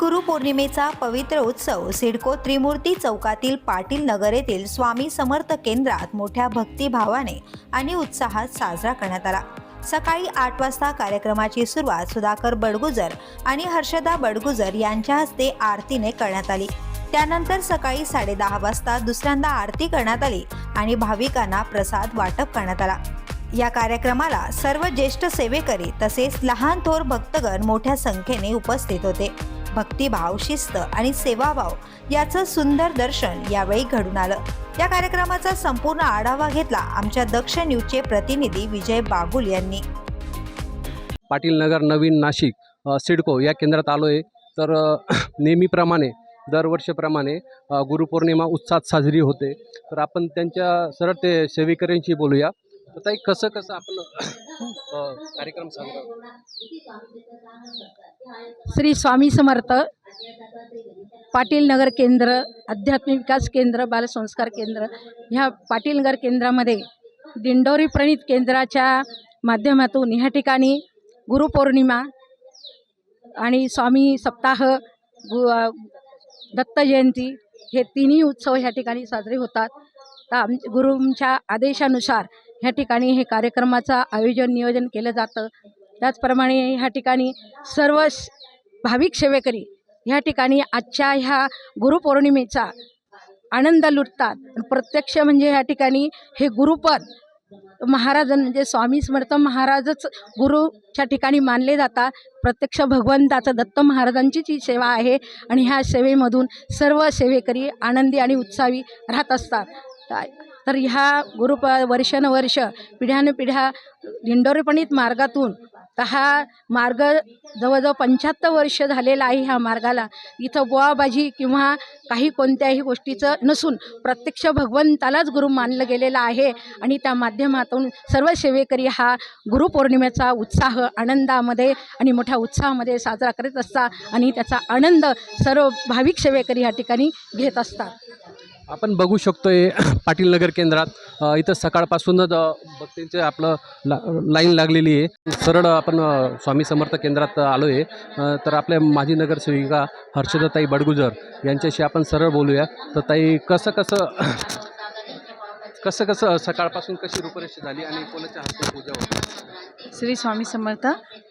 गुरु गुरुपौर्णिमेचा पवित्र उत्सव सिडको त्रिमूर्ती चौकातील पाटील नगर येथील स्वामी समर्थ केंद्रात मोठ्या भक्तिभावाने आणि उत्साहात साजरा करण्यात आला. सकाळी आठ वाजता कार्यक्रमाची सुरुवात सुधाकर बडगुजर आणि हर्षदा बडगुजर यांच्या हस्ते आरतीने करण्यात आली. त्यानंतर सकाळी साडेदहा वाजता दुसऱ्यांदा आरती करण्यात आली आणि भाविकांना प्रसाद वाटप करण्यात आला. या कार्यक्रमाला सर्व ज्येष्ठ सेवेकरी तसेच लहान थोर भक्तगण मोठ्या संख्येने उपस्थित होते. भक्तिभाव शिस्त आणि सेवाभाव याचं सुंदर दर्शन यावेळी घडून आलं. या कार्यक्रमाचा संपूर्ण आढावा घेतला आमच्या दक्ष न्यूजचे प्रतिनिधी विजय बागुल यांनी. पाटील नगर नवीन नाशिक सिडको या केंद्रात आलो आहे तर नेहमीप्रमाणे दरवर्षीप्रमाणे गुरुपौर्णिमा उत्साहात साजरी होते. तर आपण त्यांच्या सरळ ते सेवेकऱ्यांशी बोलूया. ताई कसं कसं आपण कार्यक्रम साजरा श्री स्वामी समर्थ पाटील नगर केंद्र आध्यात्मिक विकास केंद्र बालसंस्कार केंद्र ह्या पाटील नगर केंद्रामध्ये दिंडोरी प्रणित केंद्राच्या माध्यमातून ह्या ठिकाणी गुरुपौर्णिमा आणि स्वामी सप्ताह गु दत्त जयंती हे तिन्ही उत्सव ह्या ठिकाणी साजरे होतात. तर आम गुरूंच्या आदेशानुसार ह्या ठिकाणी हे कार्यक्रमाचं आयोजन नियोजन केलं जातं. त्याचप्रमाणे ह्या ठिकाणी सर्व भाविक सेवेकरी ह्या ठिकाणी आजच्या ह्या गुरुपौर्णिमेचा आनंद लुटतात. प्रत्यक्ष म्हणजे ह्या ठिकाणी हे गुरुपद महाराजन म्हणजे स्वामी समर्थ महाराजच गुरुच्या ठिकाणी मानले जातात. प्रत्यक्ष भगवंताचं दत्त महाराजांचीच ही सेवा आहे आणि ह्या सेवेमधून सर्व सेवेकरी आनंदी आणि उत्साही राहत असतात. तर ह्या गुरुप वर्षानुवर्ष पिढ्यानुपिढ्या दिंडोरीपणित मार्गातून तर हा मार्ग जवळजवळ पंच्याहत्तर वर्ष झालेला आहे ह्या मार्गाला. इथं बुवाबाजी किंवा काही कोणत्याही गोष्टीचं नसून प्रत्यक्ष भगवंतालाच गुरु मानलं गेलेलं आहे आणि त्या माध्यमातून सर्व सेवेकरी हा गुरुपौर्णिमेचा उत्साह आनंदामध्ये आणि मोठ्या उत्साहामध्ये साजरा करत असतात आणि त्याचा आनंद सर्व भाविक सेवेकरी ह्या ठिकाणी घेत असतात. आपण बघू शकतो आहे पाटील नगर केंद्रात इथं सकाळपासूनच भक्तींचं आपलं ला लाईन लागलेली आहे. सरळ आपण स्वामी समर्थ केंद्रात आलो आहे तर आपल्या माजी नगरसेविका हर्षदाताई बडगुजर यांच्याशी आपण सरळ बोलूया. तर ताई कसं कसं कसं कसं सकाळपासून कशी रूपरेषा झाली आणि कोणाच्या हस्ते पूजा होती? श्री स्वामी समर्थ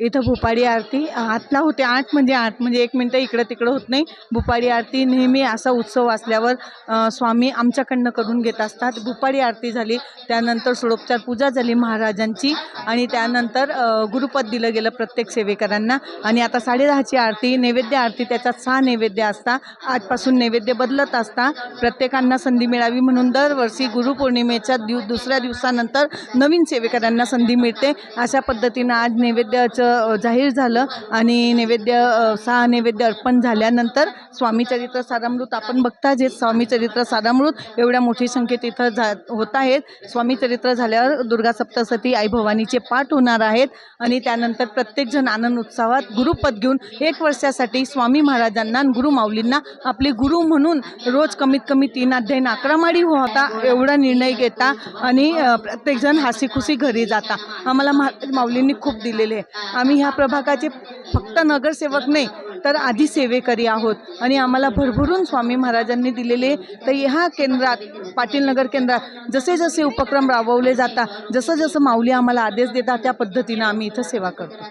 इथं भुपाळी आरती आतला होते आठ म्हणजे आठ म्हणजे एक मिनटं इकडं तिकडं होत नाही. भुपाळी आरती नेहमी असा उत्सव असल्यावर स्वामी आमच्याकडनं करून घेत असतात. भुपाळी आरती झाली त्यानंतर षोडोपचार पूजा झाली महाराजांची आणि त्यानंतर गुरुपद दिलं गेलं प्रत्येक सेवेकरांना आणि आता साडेदहाची आरती नैवेद्य आरती त्याच्यात सहा नैवेद्य असता. आजपासून नैवेद्य बदलत असता. प्रत्येकांना संधी मिळावी म्हणून दरवर्षी पौर्णिमेच्या दिव दुसऱ्या दिवसानंतर नवीन सेवेकरांना संधी मिळते. अशा पद्धतीनं आज नैवेद्याचं जाहीर झालं आणि नैवेद्य सहा नैवेद्य अर्पण झाल्यानंतर स्वामी चरित्र सारामृत आपण बघता जे स्वामी चरित्र सारामृत एवढ्या मोठी संख्येत इथं जा होत आहेत. स्वामी चरित्र झाल्यावर दुर्गा सप्तसती आई भवानीचे पाठ होणार आहेत आणि त्यानंतर प्रत्येकजण आनंद उत्साहात गुरुपद घेऊन एक वर्षासाठी स्वामी महाराजांना गुरु माऊलींना आपले गुरु म्हणून रोज कमीत कमी तीन अध्याय नाक्रमाडी होता एवढा निर्णय घेता आणि प्रत्येकजण हसीखुशी घरी जाता. आम्हाला माऊलींनी खूप दिलेले. आहे आम्ही ह्या प्रभागाचे फक्त नगरसेवक नाही तर आधी सेवेकरी आहोत. आणि आम्हाला भरभरून स्वामी महाराजांनी दिलेले तर ह्या केंद्रात पाटील नगर केंद्रात जसे जसे उपक्रम राबवले जातात जसं जसं माऊली आम्हाला आदेश देतात त्या पद्धतीनं आम्ही इथं सेवा करतो.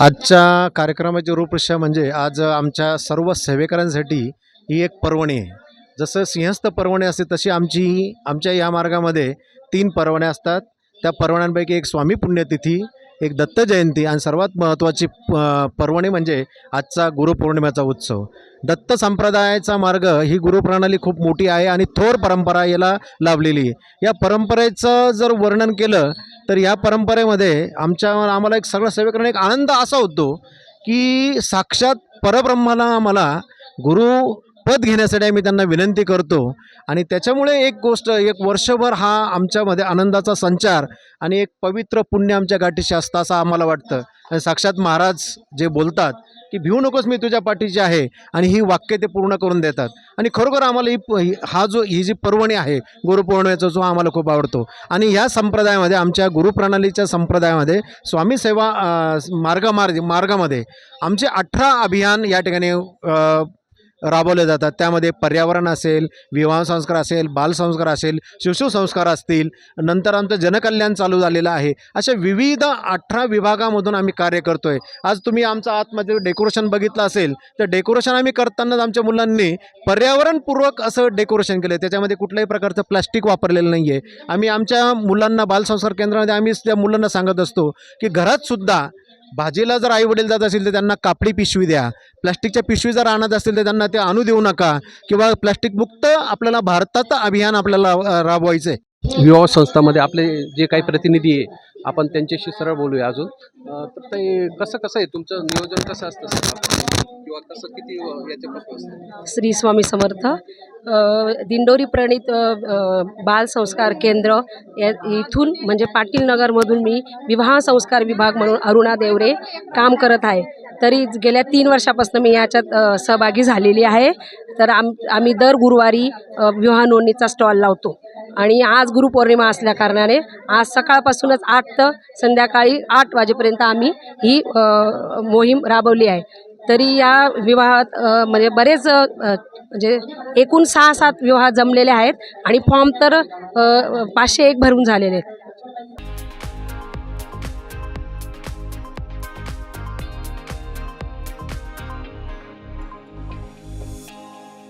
आजच्या कार्यक्रमाची रूपरेषा म्हणजे आज आमच्या सर्व सेवेकरांसाठी ही एक पर्वणी आहे. जसं सिंहस्थ पर्वणे असते तशी आमची आमच्या या मार्गामध्ये तीन पर्वण्या असतात. त्या पर्वण्यांपैकी एक स्वामी पुण्यतिथी एक दत्त जयंती आणि सर्वात महत्त्वाची प- पर्वणी म्हणजे आजचा गुरुपौर्णिमेचा उत्सव. दत्त संप्रदायाचा मार्ग ही गुरुप्रणाली खूप मोठी आहे आणि थोर परंपरा याला लाभलेली आहे. या परंपरेचं जर वर्णन केलं तर या परंपरेमध्ये आमच्या आम्हाला एक सगळं सेवेकरण एक आनंद असा होतो की साक्षात परब्रह्माला आम्हाला गुरु पद घेण्यासाठी आम्ही त्यांना विनंती करतो. आणि त्याच्यामुळे एक गोष्ट एक वर्षभर हा आमच्यामध्ये आनंदाचा संचार आणि एक पवित्र पुण्य आमच्या गाठीशी असतं असं आम्हाला वाटतं. आणि साक्षात महाराज जे बोलतात की भिवू नकोस मी तुझ्या पाठीची आहे. आणि ही वाक्य ते पूर्ण करून देतात. आणि खरोखर आम्हाला ही हा जो ही जी पर्वणी आहे गुरुपौर्णिमेचा जो आम्हाला खूप आवडतो. आणि ह्या संप्रदायामध्ये आमच्या गुरुप्रणालीच्या संप्रदायामध्ये स्वामी सेवा मार्ग मार्गामध्ये आमचे अठरा अभियान या ठिकाणी राबवले जातात. त्यामध्ये पर्यावरण असेल विवाह संस्कार असेल बालसंस्कार असेल शिशुसंस्कार असतील नंतर आमचं जनकल्याण चालू झालेलं आहे. अशा विविध अठरा विभागामधून आम्ही कार्य करतो आहे आज तुम्ही आमचं आतमध्ये डेकोरेशन बघितलं असेल तर डेकोरेशन आम्ही करतानाच आमच्या मुलांनी पर्यावरणपूर्वक असं डेकोरेशन केलं त्याच्यामध्ये कुठल्याही प्रकारचं प्लास्टिक वापरलेलं नाही आहे आम्ही आमच्या मुलांना बालसंस्कार केंद्रामध्ये आम्ही त्या मुलांना सांगत असतो की घरातसुद्धा भाजीला जर आई वडील जात असेल तर त्यांना कापडी पिशवी द्या. प्लास्टिकच्या पिशवी जर आणत असतील तर त्यांना ते आणू देऊ नका. किंवा प्लॅस्टिकमुक्त आपल्याला भारताचं अभियान आपल्याला राबवायचं आहे विवाह संस्थामध्ये आपले जे काही प्रतिनिधी आहे आपण त्यांच्याशी सरळ बोलूया अजून. तर ते कसं कसं आहे? तुमचं नियोजन कसं असतं सर? किंवा कसं किती याच्यापासून असतं? श्री स्वामी समर्थ. दिंडोरी प्रणित बाल संस्कार केंद्र या इथून म्हणजे पाटील नगरमधून मी विवाह संस्कार विभाग म्हणून अरुणा देवरे काम करत आहे. तरी गेल्या तीन वर्षापासून मी याच्यात सहभागी झालेली आहे. तर आम आम्ही दर गुरुवारी विवाह नोंदणीचा स्टॉल लावतो. आणि आज गुरुपौर्णिमा असल्या कारणाने आज सकाळपासूनच आठ तर संध्याकाळी आठ वाजेपर्यंत आम्ही ही मोहीम राबवली आहे. तरी या विवाहात म्हणजे बरेच म्हणजे एकूण सहा सात विवाह जमलेले आहेत आणि फॉर्म तर पाचशे एक भरून झालेले आहेत.